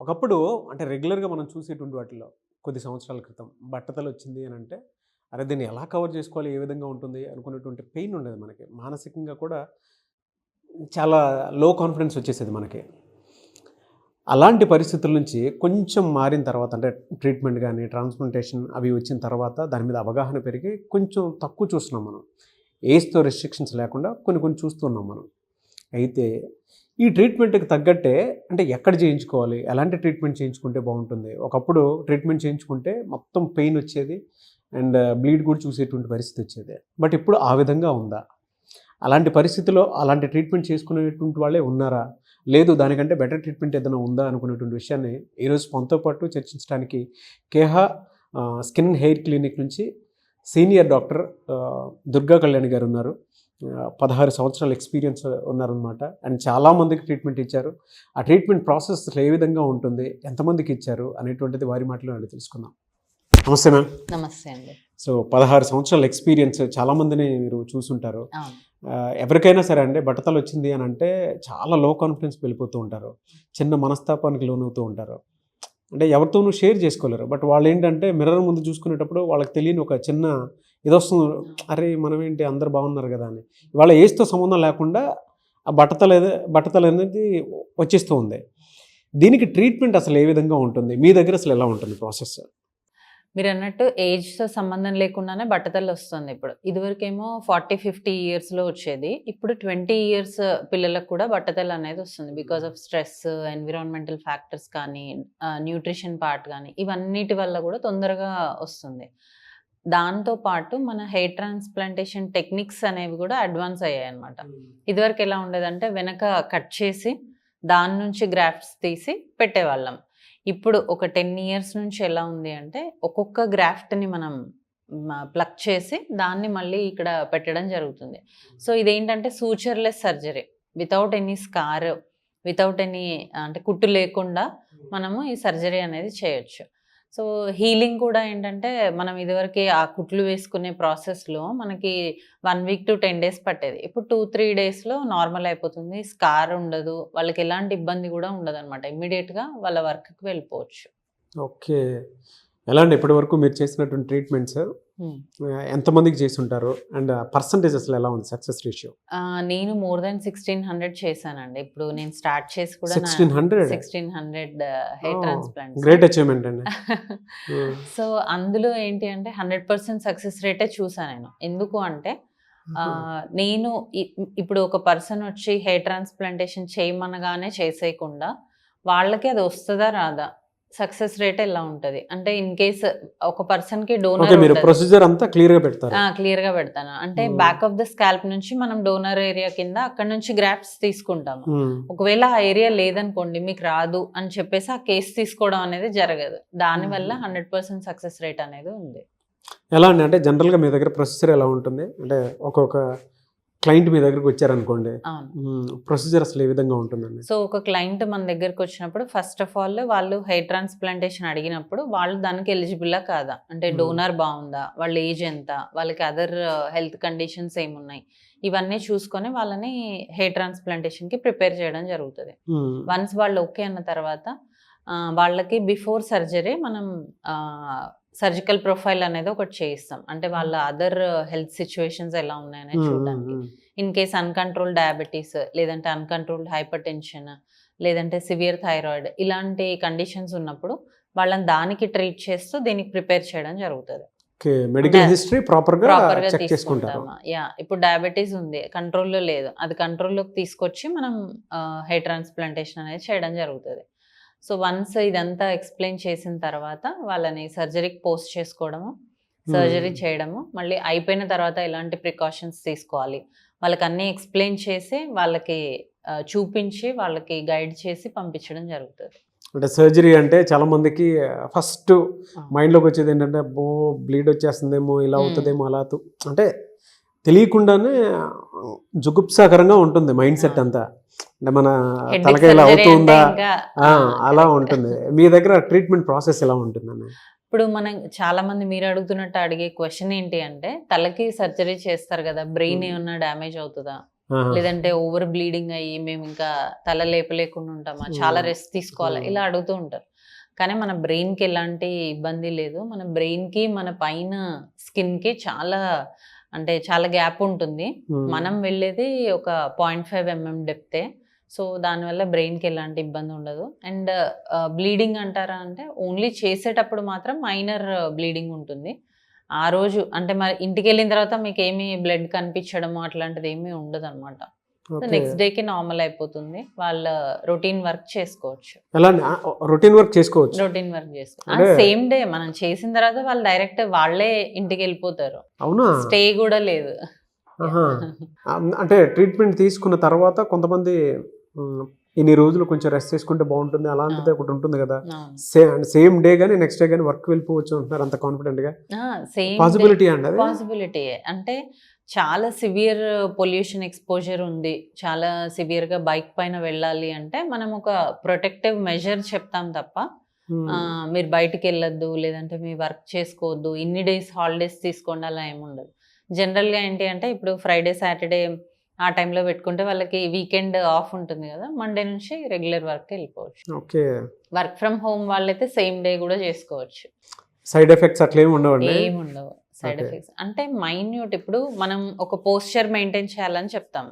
ఒకప్పుడు అంటే రెగ్యులర్గా మనం చూసేటువంటి వాటిలో కొద్ది సంవత్సరాల క్రితం బట్టతలు వచ్చింది అని అంటే అరే దీన్ని ఎలా కవర్ చేసుకోవాలి? ఏ విధంగా ఉంటుంది? అనుకునేటువంటి పెయిన్ ఉండేది మనకి. మానసికంగా కూడా చాలా లో కాన్ఫిడెన్స్ వచ్చేసేది మనకి. అలాంటి పరిస్థితుల నుంచి కొంచెం మారిన తర్వాత అంటే ట్రీట్మెంట్ కానీ ట్రాన్స్ప్లాంటేషన్ అవి వచ్చిన తర్వాత దాని మీద అవగాహన పెరిగి కొంచెం తక్కువ చూస్తున్నాం మనం. ఏజ్తో రెస్ట్రిక్షన్స్ లేకుండా కొన్ని కొన్ని చూస్తున్నాం మనం. అయితే ఈ ట్రీట్మెంట్కి తగ్గట్టే అంటే ఎక్కడ చేయించుకోవాలి? ఎలాంటి ట్రీట్మెంట్ చేయించుకుంటే బాగుంటుంది? ఒకప్పుడు ట్రీట్మెంట్ చేయించుకుంటే మొత్తం పెయిన్ వచ్చేది అండ్ బ్లీడ్ కూడా చూసేటువంటి పరిస్థితి వచ్చేది. బట్ ఇప్పుడు ఆ విధంగా ఉందా? అలాంటి పరిస్థితిలో అలాంటి ట్రీట్మెంట్ చేసుకునేటువంటి వాళ్ళే ఉన్నారా? లేదు దానికంటే బెటర్ ట్రీట్మెంట్ ఏదైనా ఉందా అనుకునేటువంటి విషయాన్ని ఈరోజు మనతో పాటు చర్చించడానికి కేహా స్కిన్ హెయిర్ క్లినిక్ నుంచి సీనియర్ డాక్టర్ దుర్గా కళ్యాణి గారు ఉన్నారు. పదహారు సంవత్సరాల ఎక్స్పీరియన్స్ ఉన్నారనమాట అండ్ చాలామందికి ట్రీట్మెంట్ ఇచ్చారు. ఆ ట్రీట్మెంట్ ప్రాసెస్ ఏ విధంగా ఉంటుంది ఎంతమందికి ఇచ్చారు అనేటువంటిది వారి మాటలో అడిగి తెలుసుకుందాం. నమస్తే మ్యామ్. నమస్తే అండి. సో పదహారు సంవత్సరాల ఎక్స్పీరియన్స్ చాలామందిని మీరు చూసుంటారు. ఎవరికైనా సరే అండి బట్టతలు వచ్చింది అని అంటే చాలా లో కాన్ఫిడెన్స్ వెళ్ళిపోతూ ఉంటారు. చిన్న మనస్తాపానికి లోనవుతూ ఉంటారు. అంటే ఎవరితోనూ షేర్ చేసుకోలేరు. బట్ వాళ్ళు ఏంటంటే మిర్రర్ ముందు చూసుకునేటప్పుడు వాళ్ళకి తెలియని ఒక చిన్న ఇది వస్తుంది అరే మనం ఏంటి అందరు బాగున్నారు కదా అని. ఇవాళ ఏజ్తో సంబంధం లేకుండా ఆ బట్టతలు బట్టతలు అనేది వచ్చేస్తూ ఉంది. దీనికి ట్రీట్మెంట్ అసలు ఏ విధంగా ఉంటుంది? మీ దగ్గర అసలు ఎలా ఉంటుంది ప్రాసెస్? మీరు అన్నట్టు ఏజ్తో సంబంధం లేకుండానే బట్టతలు వస్తుంది ఇప్పుడు. ఇదివరకేమో ఫార్టీ ఫిఫ్టీ ఇయర్స్లో వచ్చేది. ఇప్పుడు ట్వంటీ ఇయర్స్ పిల్లలకు కూడా బట్టతలు అనేది వస్తుంది. Because of stress environmental factors కానీ న్యూట్రిషన్ పార్ట్ కానీ ఇవన్నిటి వల్ల కూడా తొందరగా వస్తుంది. దాంతో పాటు మన హెయిర్ ట్రాన్స్ప్లాంటేషన్ టెక్నిక్స్ అనేవి కూడా అడ్వాన్స్ అయ్యాయి అనమాట ఇదివరకు ఎలా ఉండేదంటే వెనక కట్ చేసి దాని నుంచి గ్రాఫ్ట్స్ తీసి పెట్టేవాళ్ళం. ఇప్పుడు ఒక టెన్ ఇయర్స్ నుంచి ఎలా ఉంది అంటే ఒక్కొక్క గ్రాఫ్ట్ని మనం ప్లక్ చేసి దాన్ని మళ్ళీ ఇక్కడ పెట్టడం జరుగుతుంది. సో ఇదేంటంటే sutureless surgery. Without any scar without any అంటే కుట్టు లేకుండా మనము ఈ సర్జరీ అనేది చేయొచ్చు. సో హీలింగ్ కూడా ఏంటంటే మనం ఇదివరకు ఆ కుట్లు వేసుకునే ప్రాసెస్లో మనకి one week to ten days పట్టేది. ఇప్పుడు టూ త్రీ డేస్లో నార్మల్ అయిపోతుంది. స్కార్ ఉండదు. వాళ్ళకి ఎలాంటి ఇబ్బంది కూడా ఉండదు అనమాట ఇమ్మీడియట్గా వాళ్ళ వర్క్కి వెళ్ళిపోవచ్చు. ఓకే. ఎలా అండి ఇప్పటి వరకు మీరు చేసినటువంటి ట్రీట్మెంట్స్ ఎంతమందికి చేసి ఉంటారు అండ్ పర్సంటేజ్ అసలు ఎలా ఉంది సక్సెస్ రేషియో? నేను మోర్ దాన్ సిక్స్టీన్ హండ్రెడ్ చేశానండి. ఇప్పుడు నేను స్టార్ట్ చేసి కూడా sixteen hundred? Sixteen hundred hair transplant great achievement అండి. సో అందులో ఏంటి అంటే హండ్రెడ్ పర్సెంట్ సక్సెస్ రేటే చూసాను నేను. ఎందుకు అంటే నేను ఇప్పుడు ఒక పర్సన్ వచ్చి హెయిర్ ట్రాన్స్ప్లాంటేషన్ చేయమనగానే చేసేయకుండా వాళ్ళకి అది వస్తుందా రాదా? సక్సెస్ రేట్ ఎలా ఉంటది? అంటే ఇన్ కేస్ ఒక పర్సన్కి డోనర్ మీరు ప్రొసీజర్ అంతా క్లియర్గా పెడతారు. క్లియర్గా పెడతాను. అంటే. బ్యాక్ ఆఫ్ ద స్కాల్ప్ నుంచి మనం డోనర్ ఏరియా కింద అక్కడ నుంచి గ్రాఫ్ట్స్ తీసుకుంటాము. ఒకవేళ ఆ ఏరియా లేదనుకోండి మీకు రాదు అని చెప్పేసి ఆ కేసు తీసుకోవడం అనేది జరగదు. దానివల్ల Hmm. Hundred percent success rate అనేది ఉంది. ఎలా అండి? అంటే జనరల్గా మీ దగ్గర ప్రొసీజర్ ఎలా ఉంటుంది? అంటే ఒక్కొక్క క్లయింట్ మీ దగ్గరకు వచ్చారనుకోండి ప్రొసీజర్ అసలు ఏ విధంగా ఉంటుందండి? సో ఒక క్లయింట్ మన దగ్గరకు వచ్చినప్పుడు ఫస్ట్ ఆఫ్ ఆల్ వాళ్ళు హెయిర్ ట్రాన్స్ప్లాంటేషన్ అడిగినప్పుడు వాళ్ళు దానికి ఎలిజిబుల్లా కాదా? అంటే. డోనర్ బాగుందా? వాళ్ళ ఏజ్ ఎంత? వాళ్ళకి అదర్ హెల్త్ కండిషన్స్ ఏమున్నాయి? ఇవన్నీ చూసుకొని వాళ్ళని హెయిర్ ట్రాన్స్ప్లాంటేషన్కి ప్రిపేర్ చేయడం జరుగుతుంది. వన్స్ వాళ్ళు ఓకే అన్న తర్వాత వాళ్ళకి బిఫోర్ సర్జరీ మనం సర్జికల్ ప్రొఫైల్ అనేది ఒకటి చేయిస్తాం. అంటే వాళ్ళ అదర్ హెల్త్ సిచ్యువేషన్స్ ఎలా ఉన్నాయనేది Hmm, చూడడానికి. ఇన్ కేస్ అన్కంట్రోల్ డయాబెటీస్ లేదంటే అన్కంట్రోల్డ్ హైపర్ టెన్షన్ లేదంటే సివియర్ థైరాయిడ్ ఇలాంటి కండిషన్స్ ఉన్నప్పుడు వాళ్ళని దానికి ట్రీట్ చేస్తూ దీనికి ప్రిపేర్ చేయడం జరుగుతుంది. మెడికల్ హిస్టరీ ప్రాపర్గా ప్రాపర్గా చెక్ చేసుకుంటారు. యా ఇప్పుడు డయాబెటీస్ ఉంది కంట్రోల్లో లేదు. అది కంట్రోల్లోకి తీసుకొచ్చి మనం హెయిర్ ట్రాన్స్ప్లాంటేషన్ అనేది చేయడం జరుగుతుంది. సో వన్స్ ఇదంతా ఎక్స్ప్లెయిన్ చేసిన తర్వాత వాళ్ళని సర్జరీకి పోస్ట్ చేసుకోవడము సర్జరీ Hmm. చేయడము మళ్ళీ అయిపోయిన తర్వాత ఎలాంటి ప్రికాషన్స్ తీసుకోవాలి వాళ్ళకి అన్నీ ఎక్స్ప్లెయిన్ చేసి వాళ్ళకి చూపించి వాళ్ళకి గైడ్ చేసి పంపించడం జరుగుతుంది అంటే సర్జరీ అంటే చాలా మందికి ఫస్ట్ మైండ్లోకి వచ్చేది ఏంటంటే బో బ్లీడ్ వచ్చేస్తుందేమో ఇలా Hmm. అవుతుందేమో అలా అంటే తెలియకుండానే జుగుప్సాకరంగా ఉంటుంది మైండ్ సెట్. అంతా అంటే మన తలకాయ ఇలా అవుతుందా అలా. ఉంటుంది మీ దగ్గర ట్రీట్మెంట్ ప్రాసెస్ ఎలా ఉంటుందండి ఇప్పుడు మనం చాలా మంది మీరు అడుగుతున్నట్టు అడిగే క్వశ్చన్ ఏంటి అంటే తలకి సర్జరీ చేస్తారు కదా బ్రెయిన్. ఏమన్నా డ్యామేజ్ అవుతుందా. లేదంటే ఓవర్ బ్లీడింగ్ అయ్యి మేము ఇంకా తల లేపలేకుండా ఉంటామా చాలా. రెస్ట్ తీసుకోవాలా. ఇలా అడుగుతూ ఉంటారు కానీ మన brain కి ఎలాంటి ఇబ్బంది లేదు మన brain కి మన పైన skin కి చాలా అంటే చాలా గ్యాప్ ఉంటుంది. మనం వెళ్ళేది ఒక పాయింట్ ఫైవ్ ఎంఎం డెప్తే. సో దానివల్ల బ్రెయిన్కి ఎలాంటి ఇబ్బంది ఉండదు. అండ్ బ్లీడింగ్ అంటారా అంటే ఓన్లీ చేసేటప్పుడు మాత్రం మైనర్ బ్లీడింగ్ ఉంటుంది. ఆ రోజు అంటే మరి ఇంటికి వెళ్ళిన తర్వాత మీకు ఏమీ బ్లడ్ కనిపించడము అట్లాంటిది ఏమీ ఉండదు అనమాట నెక్స్ట్ డేకి నార్మల్ అయిపోతుంది. వాళ్ళ రొటీన్ వర్క్ చేసుకోవచ్చు. ఎలా రొటీన్ వర్క్ చేసుకోవచ్చు. రొటీన్ వర్క్ చేసుకోవచ్చు సేమ్ డే మనం చేసిన తర్వాత వాళ్ళు డైరెక్ట్ వాళ్ళే ఇంటికి వెళ్ళిపోతారు. అవునా? స్టే కూడా లేదు. అంటే ట్రీట్మెంట్ తీసుకున్న తర్వాత కొంతమంది ఇన్ని రోజులు కొంచెం రెస్ట్ చేసుకుంటే బాగుంటుంది. అలాంటిది ఒకటి ఉంటుంది కదా. అవును. సే సేమ్ డే కానీ నెక్స్ట్ డే కానీ వర్క్ వెళ్ళిపోవచ్చు అంటున్నారు అంత కాన్ఫిడెంట్గా. సేమ్ పాసిబిలిటీ అండి పాసిబిలిటీ అంటే చాలా సివియర్ పొల్యూషన్ ఎక్స్పోజర్ ఉంది. చాలా సివియర్గా బైక్ పైన వెళ్ళాలి అంటే మనం ఒక ప్రొటెక్టివ్ మెజర్ చెప్తాం తప్ప మీరు బయటికి వెళ్ళొద్దు లేదంటే మీ వర్క్ చేసుకోవద్దు ఇన్ని డేస్ హాలిడేస్ తీసుకోండి అలా ఏముండదు జనరల్గా ఏంటి అంటే ఇప్పుడు ఫ్రైడే సాటర్డే ఆ టైంలో పెట్టుకుంటే వాళ్ళకి వీకెండ్ ఆఫ్ ఉంటుంది కదా మండే నుంచి రెగ్యులర్ వర్క్ వెళ్ళిపోవచ్చు. ఓకే. వర్క్ ఫ్రమ్ హోమ్ వాళ్ళైతే సేమ్ డే కూడా చేసుకోవచ్చు. సైడ్ ఎఫెక్ట్స్ అట్లా ఏమి ఉండవండి? ఏమి ఉండవు. సైడ్. ఎఫెక్ట్స్. అంటే మైన్యూట్ ఇప్పుడు మనం ఒక పోస్చర్ మెయింటైన్ చేయాలని చెప్తాము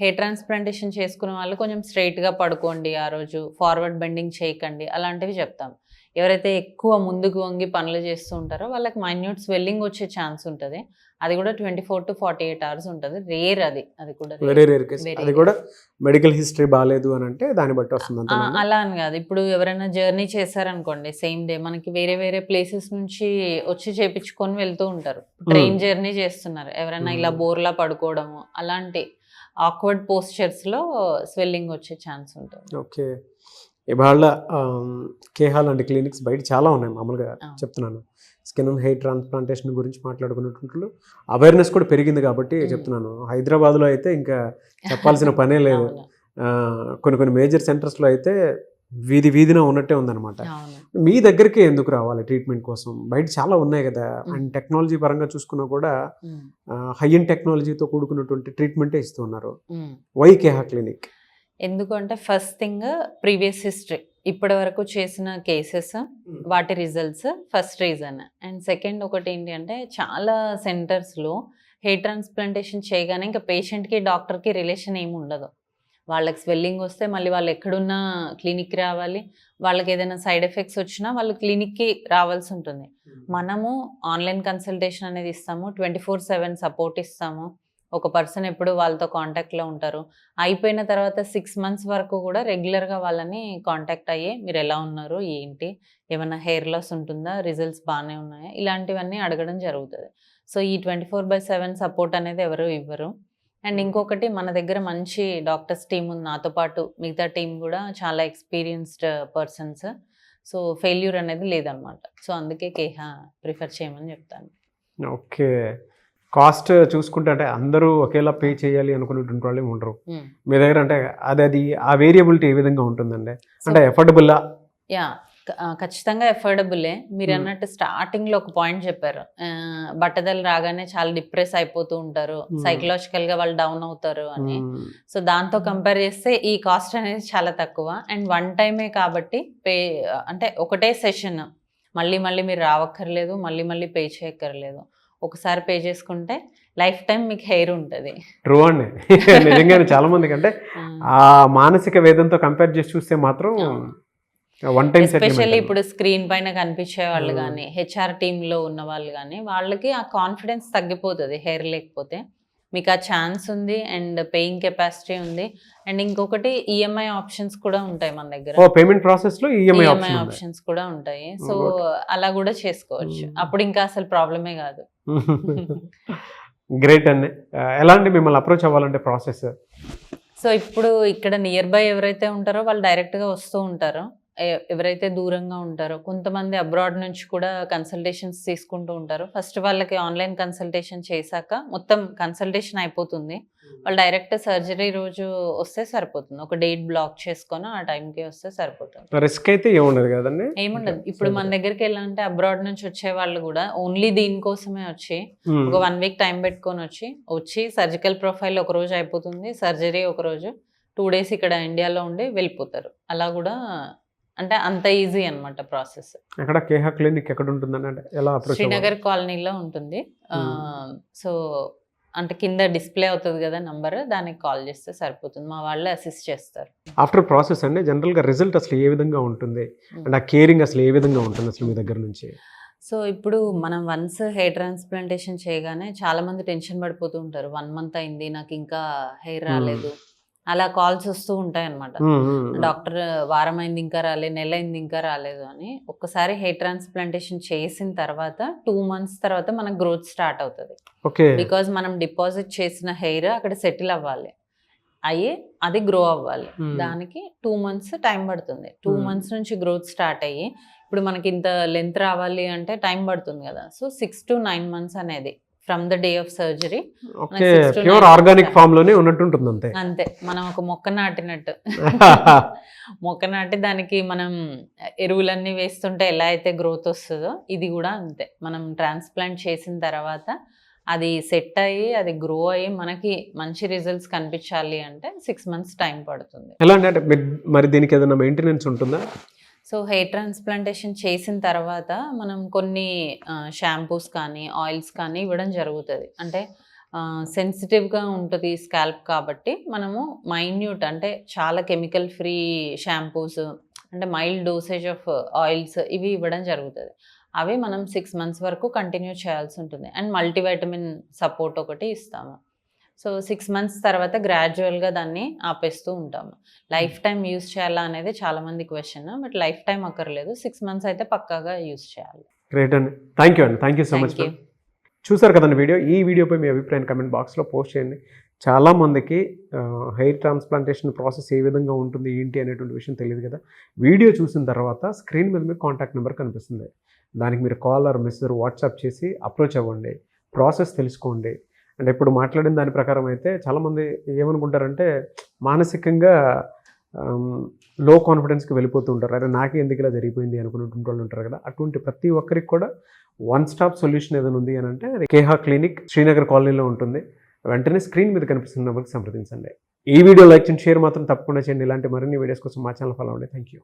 హెయిర్ ట్రాన్స్ప్లాంటేషన్ చేసుకున్న వాళ్ళు కొంచెం straight గా పడుకోండి ఆ రోజు. ఫార్వర్డ్ బెండింగ్ చేయకండి. అలాంటివి చెప్తాం. ఎవరైతే ఎక్కువ ముందుకు వంగి పనులు చేస్తూ ఉంటారో వాళ్ళకి మైన్యూట్ స్వెల్లింగ్ వచ్చే ఛాన్స్ ఉంటుంది. అది కూడా twenty four to forty eight hours ఉంటుంది. రేర్ అది. అది కూడా. వెరీ రేర్ అది. కూడా మెడికల్ హిస్టరీ బాగాలేదు అని అంటే దాన్ని బట్టి వస్తుంది అలా అని కాదు. ఇప్పుడు ఎవరైనా జర్నీ చేశారనుకోండి సేమ్ డే మనకి వేరే వేరే ప్లేసెస్ నుంచి వచ్చి చేపించుకొని వెళ్తూ ఉంటారు. ట్రైన్ జర్నీ చేస్తున్నారు. ఎవరైనా ఇలా Hmm. బోర్లా పడుకోవడము అలాంటి ఆక్వర్డ్ పోస్చర్స్లో స్వెల్లింగ్ వచ్చే ఛాన్స్ ఉంటుంది. ఓకే ఇవాళ కేహా లాంటి క్లినిక్స్ బయట చాలా ఉన్నాయి మామూలుగా. చెప్తున్నాను స్కిన్ అండ్ హెయిర్ ట్రాన్స్ప్లాంటేషన్ గురించి మాట్లాడుకున్నట్లు అవేర్నెస్ కూడా పెరిగింది కాబట్టి. చెప్తున్నాను హైదరాబాద్లో అయితే ఇంకా చెప్పాల్సిన పనే లేదు కొన్ని కొన్ని మేజర్ సెంటర్స్లో అయితే వీధి వీధిన ఉన్నట్టే ఉందన్నమాట. మీ దగ్గరికి ఎందుకు రావాలి ట్రీట్మెంట్ కోసం బయట చాలా ఉన్నాయి కదా. అండ్ టెక్నాలజీ పరంగా చూసుకున్నా కూడా హై అండ్ టెక్నాలజీతో కూడుకున్నటువంటి ట్రీట్మెంటే ఇస్తున్నారు ఉమ్. వై కేహా క్లినిక్ ఎందుకంటే ఫస్ట్ థింగ్ ప్రీవియస్ హిస్టరీ ఇప్పటి వరకు చేసిన కేసెస్ వాటి results first reason and second ఒకటి ఏంటి అంటే చాలా సెంటర్స్లో హెయిర్ ట్రాన్స్ప్లాంటేషన్ చేయగానే ఇంకా పేషెంట్కి డాక్టర్కి రిలేషన్ ఏమి ఉండదు. వాళ్ళకి స్వెల్లింగ్ వస్తే మళ్ళీ వాళ్ళు ఎక్కడున్నా క్లినిక్కి రావాలి. వాళ్ళకి ఏదైనా సైడ్ ఎఫెక్ట్స్ వచ్చినా వాళ్ళు క్లినిక్కి రావాల్సి ఉంటుంది. మనము ఆన్లైన్ కన్సల్టేషన్ అనేది ఇస్తాము ట్వంటీ ఫోర్ సెవెన్ సపోర్ట్ ఇస్తాము. ఒక పర్సన్ ఎప్పుడు వాళ్ళతో కాంటాక్ట్లో ఉంటారు. అయిపోయిన తర్వాత సిక్స్ మంత్స్ వరకు కూడా రెగ్యులర్గా వాళ్ళని కాంటాక్ట్ అయ్యి మీరు ఎలా ఉన్నారు ఏంటి ఏమైనా హెయిర్ లాస్ ఉంటుందా రిజల్ట్స్ బాగానే ఉన్నాయా ఇలాంటివన్నీ అడగడం జరుగుతుంది. సో ఈ twenty four by seven support అనేది ఎవరు ఇవ్వరు. అండ్ ఇంకొకటి మన దగ్గర మంచి డాక్టర్స్ టీం ఉంది. నాతో పాటు మిగతా టీం కూడా చాలా ఎక్స్పీరియన్స్డ్ పర్సన్స్. సో ఫెయిల్యూర్ అనేది లేదనమాట. సో అందుకే కేహా ప్రిఫర్ చేయమని చెప్తాను. ఓకే. కాస్ట్ చూసుకుంటే అంటే అందరూ ఒకేలా పే చేయాలి అనుకునేటువంటి వాళ్ళు ఉండరు. మ్మ్. మీ దగ్గర అంటే అది అది ఆ వేరియబిలిటీ ఏ విధంగా ఉంటుందండి? అంటే ఎఫర్డబుల్లా యా ఖచ్చితంగా ఎఫోర్డబులే మీరు Hmm. అన్నట్టు స్టార్టింగ్లో ఒక పాయింట్ చెప్పారు. ఆ, బట్టతలు రాగానే చాలా డిప్రెస్ అయిపోతూ ఉంటారు. Hmm. సైకలాజికల్గా వాళ్ళు డౌన్ అవుతారు అని. సో దాంతో కంపేర్ చేస్తే ఈ కాస్ట్ అనేది చాలా తక్కువ. అండ్ వన్ టైమే కాబట్టి పే అంటే ఒకటే సెషన్ మళ్ళీ మళ్ళీ మీరు రావక్కర్లేదు. మళ్ళీ మళ్ళీ పే చేయక్కర్లేదు. ఒకసారి పే చేసుకుంటే లైఫ్ టైం మీకు హెయిర్ ఉంటుంది. ట్రూ అండి. నిజంగానే చాలా మందికి అంటే ఆ. మానసిక వేదంతో కంపేర్ చేసి చూస్తే మాత్రం వన్ టైం ఎస్పెషల్లీ ఇప్పుడు స్క్రీన్ పైన కనిపించే వాళ్ళు. కానీ హెచ్ఆర్లో ఉన్న వాళ్ళు కానీ వాళ్ళకి ఆ కాన్ఫిడెన్స్ తగ్గిపోతుంది హెయిర్ లేకపోతే. మీకు ఆ ఛాన్స్ ఉంది అండ్ పేయింగ్ కెపాసిటీ ఉంది. అండ్ ఇంకొకటి ఈఎంఐ ఆప్షన్స్ కూడా ఉంటాయి మన దగ్గర. పేమెంట్ ప్రాసెస్లో ఈఎంఐ ఆప్షన్ ఉంది ఆప్షన్స్ కూడా ఉంటాయి. సో. అలా కూడా చేసుకోవచ్చు. అప్పుడు ఇంకా అసలు ప్రాబ్లమే కాదు. గ్రేట్ అండి. ఎలా అండి మిమ్మల్ని అప్రోచ్ అవ్వాలంటే ప్రాసెస్ సో ఇప్పుడు ఇక్కడ నియర్ బై ఎవరైతే ఉంటారో వాళ్ళు డైరెక్ట్గా వస్తూ ఉంటారు. ఎవరైతే దూరంగా ఉంటారో కొంతమంది అబ్రాడ్ నుంచి కూడా కన్సల్టేషన్స్ తీసుకుంటూ ఉంటారు. ఫస్ట్ వాళ్ళకి ఆన్లైన్ కన్సల్టేషన్ చేశాక మొత్తం కన్సల్టేషన్ అయిపోతుంది. వాళ్ళు డైరెక్ట్ సర్జరీ రోజు వస్తే సరిపోతుంది. ఒక డేట్ బ్లాక్ చేసుకొని ఆ టైంకి వస్తే సరిపోతుంది. రిస్క్ అయితే ఏముండదు కదండి? ఏముండదు. ఇప్పుడు మన దగ్గరికి వెళ్ళాలంటే అబ్రాడ్ నుంచి వచ్చే వాళ్ళు కూడా ఓన్లీ దీనికోసమే వచ్చి. ఒక వన్ వీక్ టైం పెట్టుకొని వచ్చి వచ్చి సర్జికల్ ప్రొఫైల్ ఒక రోజు అయిపోతుంది సర్జరీ ఒక రోజు టూ డేస్ ఇక్కడ ఇండియాలో ఉండి వెళ్ళిపోతారు. అలా కూడా అంటే అంత ఈజీ అన్నమాట ప్రాసెస్. అక్కడ కేహా క్లినిక్ ఎక్కడ ఉంటుందని అంటే ఎలా శ్రీనగర్ కాలనీలో ఉంటుంది. సో అంటే కింద డిస్ప్లే అవుతుంది కదా నంబర్ దానికి కాల్ చేస్తే సరిపోతుంది. మా వాళ్ళు అసిస్ట్ చేస్తారు. ఆఫ్టర్ ప్రాసెస్ అండి జనరల్గా రిజల్ట్ అసలు ఏ విధంగా ఉంటుంది? అండ్ ఆ కేరింగ్ అసలు ఏ విధంగా ఉంటుంది అసలు మీ దగ్గర నుంచి? సో ఇప్పుడు మనం వన్స్ హెయిర్ ట్రాన్స్ప్లాంటేషన్ చేయగానే చాలా మంది టెన్షన్ పడిపోతూ ఉంటారు. వన్ మంత్ అయింది నాకు ఇంకా హెయిర్ రాలేదు. అలా కాల్స్ వస్తూ ఉంటాయి అనమాట. డాక్టర్ వారం అయింది ఇంకా రాలేదు నెల అయింది ఇంకా రాలేదు అని ఒక్కసారి హెయిర్ ట్రాన్స్ప్లాంటేషన్ చేసిన తర్వాత టూ మంత్స్ తర్వాత మనకు గ్రోత్ స్టార్ట్ అవుతుంది. బికాజ్ మనం డిపాజిట్ చేసిన హెయిర్ అక్కడ సెటిల్ అవ్వాలి. అయ్యి అది గ్రో అవ్వాలి. దానికి టూ మంత్స్ టైం పడుతుంది. టూ. మంత్స్ నుంచి గ్రోత్ స్టార్ట్ అయ్యి ఇప్పుడు మనకి ఇంత లెంత్ రావాలి అంటే టైం పడుతుంది కదా. So six to nine months అనేది from the day of surgery okay pure organic. ఫామ్లోనే ఉన్నట్టు ఉంటుంది అంతే. అంతే మనం ఒక మొక్క నాటినట్టు. మొక్క నాటి దానికి మనం ఎరువులన్నీ వేస్తుంటే ఎలా అయితే గ్రోత్ వస్తుందో ఇది కూడా అంతే. మనం ట్రాన్స్ప్లాంట్ చేసిన తర్వాత అది సెట్ అయ్యి అది గ్రో అయ్యి మనకి మంచి రిజల్ట్స్ కనిపించాలి అంటే సిక్స్ మంత్స్ టైం పడుతుంది. ఎలా అంటే మరి దీనికి ఏదైనా మెయింటెనెన్స్ ఉంటుందా? సో హెయిర్ ట్రాన్స్ప్లాంటేషన్ చేసిన తర్వాత మనం కొన్ని షాంపూస్ కానీ ఆయిల్స్ కానీ ఇవ్వడం జరుగుతుంది. అంటే సెన్సిటివ్గా ఉంటుంది స్కాల్ప్ కాబట్టి మనము మైన్యూట్ అంటే చాలా కెమికల్ ఫ్రీ షాంపూస్ అంటే మైల్డ్ డోసేజ్ ఆఫ్ ఆయిల్స్ ఇవి ఇవ్వడం జరుగుతుంది. అవి మనం సిక్స్ మంత్స్ వరకు కంటిన్యూ చేయాల్సి ఉంటుంది. అండ్ మల్టీవైటమిన్ సపోర్ట్ ఒకటి ఇస్తాము. సో సిక్స్ మంత్స్ తర్వాత గ్రాడ్యువల్గా దాన్ని ఆపేస్తూ ఉంటాము. లైఫ్ టైం యూస్ చేయాలా అనేది చాలా మంది క్వశ్చన్ బట్ లైఫ్ టైం అక్కర్లేదు. సిక్స్ మంత్స్ అయితే పక్కాగా యూస్ చేయాలి. గ్రేట్ అండి. థ్యాంక్ యూ అండి. థ్యాంక్ యూ సో మచ్ చూసారు కదండి వీడియో? ఈ వీడియోపై మీ అభిప్రాయం కమెంట్ బాక్స్లో పోస్ట్ చేయండి. చాలామందికి హెయిర్ ట్రాన్స్ప్లాంటేషన్ ప్రాసెస్ ఏ విధంగా ఉంటుంది ఏంటి అనేటువంటి విషయం తెలియదు కదా? వీడియో చూసిన తర్వాత స్క్రీన్ మీద మీకు కాంటాక్ట్ నెంబర్ కనిపిస్తుంది. దానికి మీరు కాల్ ఆర్ మెసేజ్ వాట్సాప్ చేసి అప్రోచ్ అవ్వండి. ప్రాసెస్ తెలుసుకోండి. అంటే ఇప్పుడు మాట్లాడిన దాని ప్రకారం అయితే చాలామంది ఏమనుకుంటారంటే మానసికంగా లో కాన్ఫిడెన్స్కి వెళ్ళిపోతూ ఉంటారు. అరే నాకే ఎందుకు ఇలా జరిగిపోయింది అనుకున్నటువంటి వాళ్ళు ఉంటారు కదా. అటువంటి ప్రతి ఒక్కరికి కూడా వన్ స్టాప్ సొల్యూషన్ ఏదైనా ఉంది అని అంటే అది కేహా క్లినిక్ శ్రీనగర్ కాలనీలో ఉంటుంది. వెంటనే స్క్రీన్ మీద కనిపిస్తున్న నెంబర్కి సంప్రదించండి. ఈ వీడియో లైక్ చేయండి షేర్ మాత్రం తప్పకుండా చేయండి. ఇలాంటి మరిన్ని వీడియోస్ కోసం మా ఛానల్ ఫాలో అవ్వండి. Thank you